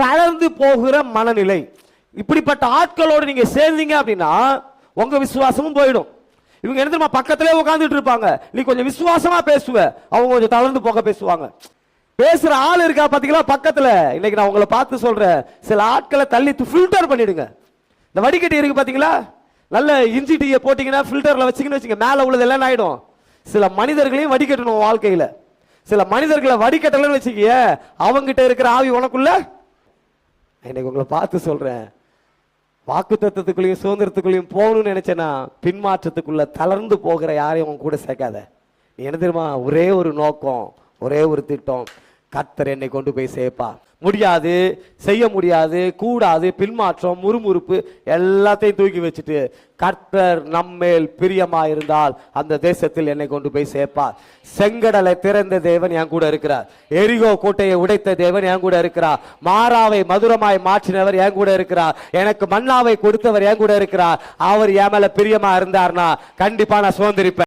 தளர்ந்து போகிற மனநிலை. இப்படிப்பட்ட ஆட்களோடு நீங்க சேர்ந்தீங்க அப்படின்னா உங்க விசுவாசமும் போயிடும். இவங்க என்ன தெரியுமா பக்கத்திலே உட்காந்துட்டு இருப்பாங்க. நீ கொஞ்சம் விசுவாசமா பேசுவ. அவங்க கொஞ்சம் தளர்ந்து போக பேசுவாங்க. பேசுற ஆள் இருக்கா பாத்தீங்களா பக்கத்துல? இன்னைக்கு நான் உங்களை பார்த்து சொல்றேன். சில ஆட்களை தள்ளி ஃபில்டர் பண்ணிடுங்க. இந்த வடிகட்டி இருக்கு பாத்தீங்களா? நல்ல இஞ்சி டீயை போட்டீங்கன்னா ஃபில்டர்ல வச்சீங்கன்னு வச்சுங்க மேல உள்ளது எல்லாம் ஆயிடும். சில மனிதர்களையும் வடிகட்டணும் வாழ்க்கையில. சில மனிதர்களை வடிகட்டலன்னு வச்சுக்கிய அவங்கிட்ட இருக்கிற ஆவி உனக்குள்ள இன்னைக்கு உங்களை பார்த்து சொல்றேன். வாக்கு தத்துவத்துக்குள்ளேயும் சுதந்திரத்துக்குள்ளேயும் போகணும்னு நினைச்சேன்னா பின்மாற்றத்துக்குள்ள தளர்ந்து போகிற யாரையும் உன் கூட சேர்க்காத. நீ என்ன தெரியுமா? ஒரே ஒரு நோக்கம் ஒரே ஒரு திட்டம். கர்த்தர் என்னை கொண்டு போய் சேர்ப்பா முடியாது செய்ய முடியாது கூடாது பின்மாற்றம் முறுமுறுப்பு எல்லாத்தையும் தூக்கி வச்சுட்டு கர்த்தர் நம்மேல் பிரியமா இருந்தால் அந்த தேசத்தில் என்னை கொண்டு போய் சேர்ப்பார். செங்கடலை திறந்த தேவன் என் கூட இருக்கிறார். எரிகோ கோட்டையை உடைத்த தேவன் என் கூட இருக்கிறார். மாறாவை மதுரமாய் மாற்றினவர் என் கூட இருக்கிறார். எனக்கு மன்னாவை கொடுத்தவர் என் கூட இருக்கிறார். அவர் என் மேல பிரியமா இருந்தார்னா கண்டிப்பா நான் சுதந்திரிப்பேன்.